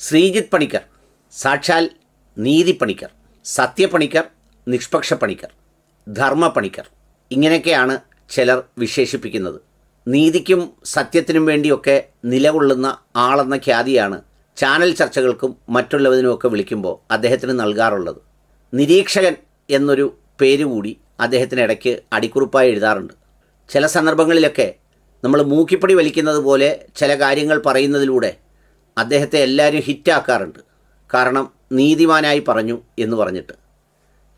ശ്രീജിത്ത് പണിക്കർ സാക്ഷാൽ നീതി പണിക്കർ സത്യപണിക്കർ നിഷ്പക്ഷ പണിക്കർ ധർമ്മ പണിക്കർ. ഇങ്ങനെയൊക്കെയാണ് ചിലർ വിശേഷിപ്പിക്കുന്നത്. നീതിക്കും സത്യത്തിനും വേണ്ടിയൊക്കെ നിലകൊള്ളുന്ന ആളെന്ന ഖ്യാതിയാണ് ചാനൽ ചർച്ചകൾക്കും മറ്റുള്ളവരിനുമൊക്കെ വിളിക്കുമ്പോൾ അദ്ദേഹത്തിന് നൽകാറുള്ളത്. നിരീക്ഷകൻ എന്നൊരു പേരുകൂടി അദ്ദേഹത്തിന് ഇടയ്ക്ക് അടിക്കുറിപ്പായി എഴുതാറുണ്ട്. ചില സന്ദർഭങ്ങളിലൊക്കെ നമ്മൾ മൂക്കിപ്പടി വലിക്കുന്നത് പോലെ ചില കാര്യങ്ങൾ പറയുന്നതിലൂടെ അദ്ദേഹത്തെ എല്ലാവരും ഹിറ്റാക്കാറുണ്ട്. കാരണം നീതിമാനായി പറഞ്ഞു എന്ന് പറഞ്ഞിട്ട്.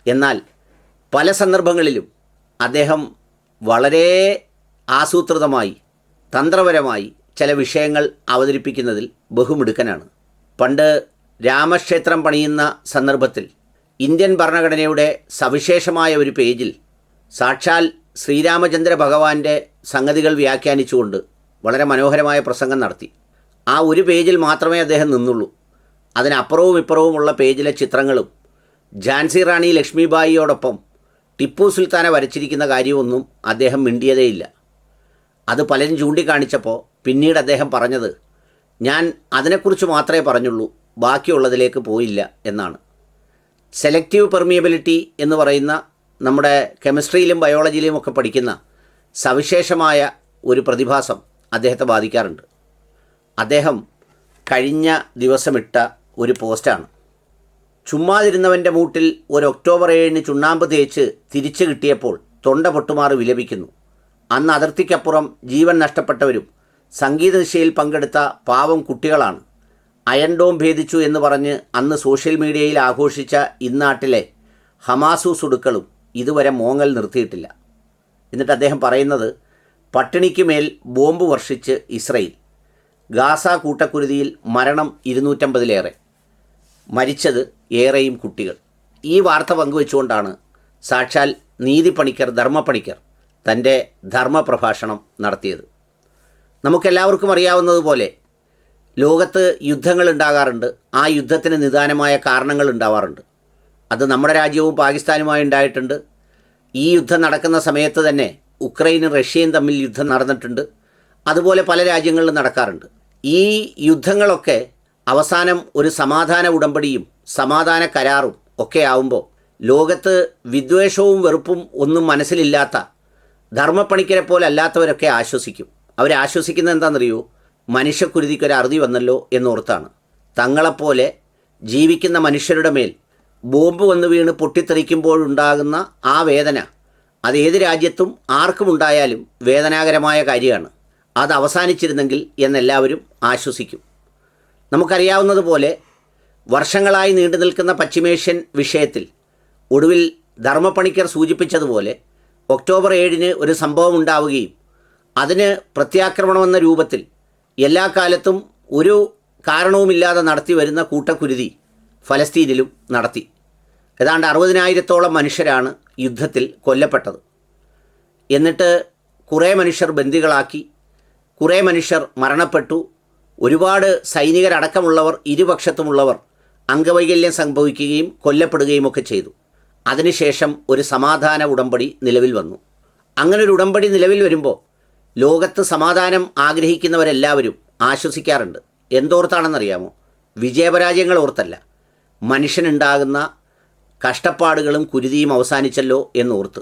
എന്നാൽ പല സന്ദർഭങ്ങളിലും അദ്ദേഹം വളരെ ആസൂത്രിതമായി തന്ത്രപരമായി ചില വിഷയങ്ങൾ അവതരിപ്പിക്കുന്നതിൽ ബഹുമിടുക്കനാണ്. പണ്ട് രാമക്ഷേത്രം പണിയുന്ന സന്ദർഭത്തിൽ ഇന്ത്യൻ ഭരണഘടനയുടെ സവിശേഷമായ ഒരു പേജിൽ സാക്ഷാൽ ശ്രീരാമചന്ദ്ര ഭഗവാന്റെ സംഗതികൾ വ്യാഖ്യാനിച്ചുകൊണ്ട് വളരെ മനോഹരമായ പ്രസംഗം നടത്തി. ആ ഒരു പേജിൽ മാത്രമേ അദ്ദേഹം നിന്നുള്ളൂ. അതിനപ്പുറവും ഇപ്പുറവുമുള്ള പേജിലെ ചിത്രങ്ങളും ഝാൻസി റാണി ലക്ഷ്മിബായിയോടൊപ്പം ടിപ്പു സുൽത്താനെ വരച്ചിരിക്കുന്ന കാര്യമൊന്നും അദ്ദേഹം മിണ്ടിയതേയില്ല. അത് പലരും ചൂണ്ടിക്കാണിച്ചപ്പോൾ പിന്നീട് അദ്ദേഹം പറഞ്ഞത് ഞാൻ അതിനെക്കുറിച്ച് മാത്രമേ പറഞ്ഞുള്ളൂ ബാക്കിയുള്ളതിലേക്ക് പോയില്ല എന്നാണ്. സെലക്റ്റീവ് പെർമിയബിലിറ്റി എന്ന് പറയുന്ന നമ്മുടെ കെമിസ്ട്രിയിലും ബയോളജിയിലും ഒക്കെ പഠിക്കുന്ന സവിശേഷമായ ഒരു പ്രതിഭാസം അദ്ദേഹത്തെ ബാധിക്കാറുണ്ട്. അദ്ദേഹം കഴിഞ്ഞ ദിവസമിട്ട ഒരു പോസ്റ്റാണ്. ചുമ്മാതിരുന്നവന്റെ മൂട്ടിൽ ഒരു ഒക്ടോബർ ഏഴിന് ചുണ്ണാമ്പ് തേച്ച് തിരിച്ചു കിട്ടിയപ്പോൾ തൊണ്ട പൊട്ടുമാറി വിലപിക്കുന്നു. അന്ന് അതിർത്തിക്കപ്പുറം ജീവൻ നഷ്ടപ്പെട്ടവരും സംഗീത നിശയിൽ പങ്കെടുത്ത പാവം കുട്ടികളാണ്. അയൺഡോം ഭേദിച്ചു എന്ന് പറഞ്ഞ് അന്ന് സോഷ്യൽ മീഡിയയിൽ ആഘോഷിച്ച ഇന്നാട്ടിലെ ഹമാസു സുടുക്കളും ഇതുവരെ മോങ്ങൽ നിർത്തിയിട്ടില്ല. എന്നിട്ട് അദ്ദേഹം പറയുന്നത് പട്ടിണിക്ക് മേൽ ബോംബ് വർഷിച്ച് ഇസ്രയേൽ. ഗാസ കൂട്ടക്കുരുതിയിൽ മരണം ഇരുന്നൂറ്റമ്പതിലേറെ. മരിച്ചത് ഏറെയും കുട്ടികൾ. ഈ വാർത്ത പങ്കുവെച്ചുകൊണ്ടാണ് സാക്ഷാൽ നീതി പണിക്കർ ധർമ്മപ്പണിക്കർ തന്റെ ധർമ്മപ്രഭാഷണം നടത്തിയത്. നമുക്കെല്ലാവർക്കും അറിയാവുന്നതുപോലെ ലോകത്ത് യുദ്ധങ്ങൾ ഉണ്ടാകാറുണ്ട്. ആ യുദ്ധത്തിന് നിദാനമായ കാരണങ്ങൾ ഉണ്ടാവാറുണ്ട്. അത് നമ്മുടെ രാജ്യവും പാകിസ്ഥാനുമായി ഉണ്ടായിട്ടുണ്ട്. ഈ യുദ്ധം നടക്കുന്ന സമയത്ത് തന്നെ ഉക്രൈനും റഷ്യയും തമ്മിൽ യുദ്ധം നടന്നിട്ടുണ്ട്. അതുപോലെ പല രാജ്യങ്ങളിലും നടക്കാറുണ്ട്. ഈ യുദ്ധങ്ങളൊക്കെ അവസാനം ഒരു സമാധാന ഉടമ്പടിയും സമാധാന കരാറും ഒക്കെ ആവുമ്പോൾ ലോകത്ത് വിദ്വേഷവും വെറുപ്പും ഒന്നും മനസ്സിലില്ലാത്ത ധർമ്മപ്പണിക്കരെ പോലെ അല്ലാത്തവരൊക്കെ ആശ്വസിക്കും. അവർ ആശ്വസിക്കുന്നത് എന്താണെന്നറിയോ? മനുഷ്യക്കുരുതിക്കൊരു അറുതി വന്നല്ലോ എന്നോർത്താണ്. തങ്ങളെപ്പോലെ ജീവിക്കുന്ന മനുഷ്യരുടെ മേൽ ബോംബ് വന്ന് വീണ് പൊട്ടിത്തെറിക്കുമ്പോഴുണ്ടാകുന്ന ആ വേദന അത് ഏത് രാജ്യത്തും ആർക്കും ഉണ്ടായാലും വേദനാകരമായ കാര്യമാണ്. അത് അവസാനിച്ചിരുന്നെങ്കിൽ എന്നെല്ലാവരും ആശ്വസിക്കും. നമുക്കറിയാവുന്നതുപോലെ വർഷങ്ങളായി നീണ്ടു നിൽക്കുന്ന പശ്ചിമേഷ്യൻ വിഷയത്തിൽ ഒടുവിൽ ധർമ്മപ്പണിക്കർ സൂചിപ്പിച്ചതുപോലെ ഒക്ടോബർ ഏഴിന് ഒരു സംഭവം ഉണ്ടാവുകയും അതിന് പ്രത്യാക്രമണമെന്ന രൂപത്തിൽ എല്ലാ കാലത്തും ഒരു കാരണവുമില്ലാതെ നടത്തി വരുന്ന കൂട്ടക്കുരുതി ഫലസ്തീനിലും നടത്തി. ഏതാണ്ട് അറുപതിനായിരത്തോളം മനുഷ്യരാണ് യുദ്ധത്തിൽ കൊല്ലപ്പെട്ടത്. എന്നിട്ട് കുറേ മനുഷ്യർ ബന്ദികളാക്കി കുറേ മനുഷ്യർ മരണപ്പെട്ടു. ഒരുപാട് സൈനികരടക്കമുള്ളവർ ഇരുപക്ഷത്തുമുള്ളവർ അംഗവൈകല്യം സംഭവിക്കുകയും കൊല്ലപ്പെടുകയും ഒക്കെ ചെയ്തു. അതിനുശേഷം ഒരു സമാധാന ഉടമ്പടി നിലവിൽ വന്നു. അങ്ങനെ ഒരു ഉടമ്പടി നിലവിൽ വരുമ്പോൾ ലോകത്ത് സമാധാനം ആഗ്രഹിക്കുന്നവരെല്ലാവരും ആശ്വസിക്കാറുണ്ട്. എന്തോർത്താണെന്നറിയാമോ വിജയപരാജയങ്ങൾ ഓർത്തല്ല. മനുഷ്യനുണ്ടാകുന്ന കഷ്ടപ്പാടുകളും കുരുതിയും അവസാനിച്ചല്ലോ എന്നോർത്ത്.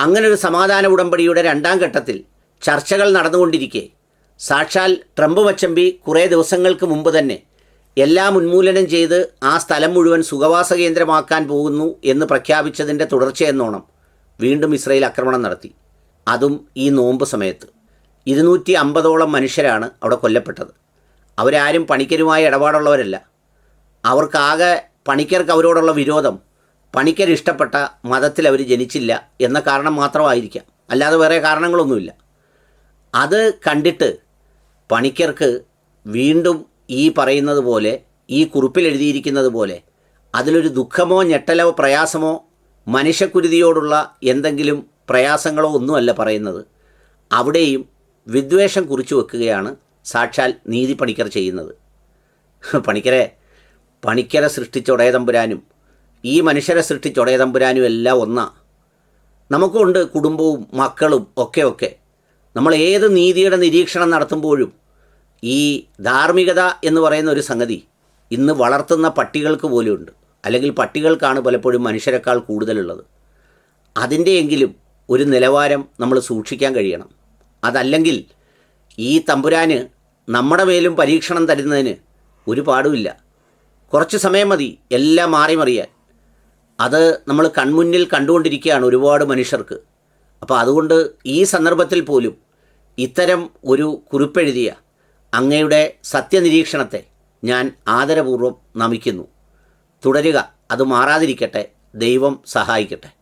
അങ്ങനൊരു സമാധാന ഉടമ്പടിയുടെ രണ്ടാം ഘട്ടത്തിൽ ചർച്ചകൾ നടന്നുകൊണ്ടിരിക്കെ സാക്ഷാൽ ട്രംപ് വച്ചമ്പി കുറേ ദിവസങ്ങൾക്ക് മുമ്പ് തന്നെ എല്ലാം ഉന്മൂലനം ചെയ്ത് ആ സ്ഥലം മുഴുവൻ സുഖവാസ കേന്ദ്രമാക്കാൻ പോകുന്നു എന്ന് പ്രഖ്യാപിച്ചതിന്റെ തുടർച്ചയെന്നോണം വീണ്ടും ഇസ്രയേൽ ആക്രമണം നടത്തി. അതും ഈ നോമ്പ് സമയത്ത്. ഇരുന്നൂറ്റി അമ്പതോളം മനുഷ്യരാണ് അവിടെ കൊല്ലപ്പെട്ടത്. അവരാരും പണിക്കരുമായി ഇടപാടുള്ളവരല്ല. അവർക്കാകെ പണിക്കർക്ക് അവരോടുള്ള വിരോധം പണിക്കർ ഇഷ്ടപ്പെട്ട മതത്തിൽ അവർ ജനിച്ചില്ല എന്ന കാരണം മാത്രമായിരിക്കാം. അല്ലാതെ വേറെ കാരണങ്ങളൊന്നുമില്ല. അത് കണ്ടിട്ട് പണിക്കർക്ക് വീണ്ടും ഈ പറയുന്നത് പോലെ ഈ കുറിപ്പിൽ എഴുതിയിരിക്കുന്നത് പോലെ അതിലൊരു ദുഃഖമോ ഞെട്ടലോ പ്രയാസമോ മനുഷ്യക്കുരുതിയോടുള്ള എന്തെങ്കിലും പ്രയാസങ്ങളോ ഒന്നുമല്ല പറയുന്നത്. അവിടെയും വിദ്വേഷം കുറിച്ചു വെക്കുകയാണ് സാക്ഷാൽ നീതി പണിക്കർ ചെയ്യുന്നത്. പണിക്കരെ പണിക്കരെ സൃഷ്ടിച്ച ഒടയതമ്പുരാനും ഈ മനുഷ്യരെ സൃഷ്ടിച്ച ഒടയതമ്പുരാനും എല്ലാം ഒന്നാ. നമുക്കുണ്ട് കുടുംബവും മക്കളും ഒക്കെ ഒക്കെ. നമ്മൾ ഏത് നീതിയുടെ നിരീക്ഷണം നടത്തുമ്പോഴും ഈ ധാർമ്മികത എന്ന് പറയുന്ന ഒരു സംഗതി ഇന്ന് വളർത്തുന്ന പട്ടികൾക്ക് പോലും ഉണ്ട് അല്ലെങ്കിൽ പട്ടികൾക്കാണ് പലപ്പോഴും മനുഷ്യരെക്കാൾ കൂടുതലുള്ളത്. അതിന്റെയെങ്കിലും ഒരു നിലവാരം നമ്മൾ സൂക്ഷിക്കാൻ കഴിയണം. അതല്ലെങ്കിൽ ഈ തമ്പുരാന് നമ്മുടെ മേലും പരീക്ഷണം തരുന്നതിന് ഒരു പാടുമില്ല. കുറച്ച് സമയം മതി എല്ലാം മാറി മറിയാൻ അത് നമ്മൾ കൺമുന്നിൽ കണ്ടുകൊണ്ടിരിക്കുകയാണ് ഒരുപാട് മനുഷ്യർക്ക്. അപ്പോൾ അതുകൊണ്ട് ഈ സന്ദർഭത്തിൽ പോലും ഇത്തരം ഒരു കുറിപ്പെഴുതിയ അങ്ങയുടെ സത്യനിരീക്ഷണത്തെ ഞാൻ ആദരപൂർവം നമിക്കുന്നു. തുടരുക. അത് മാറാതിരിക്കട്ടെ. ദൈവം സഹായിക്കട്ടെ.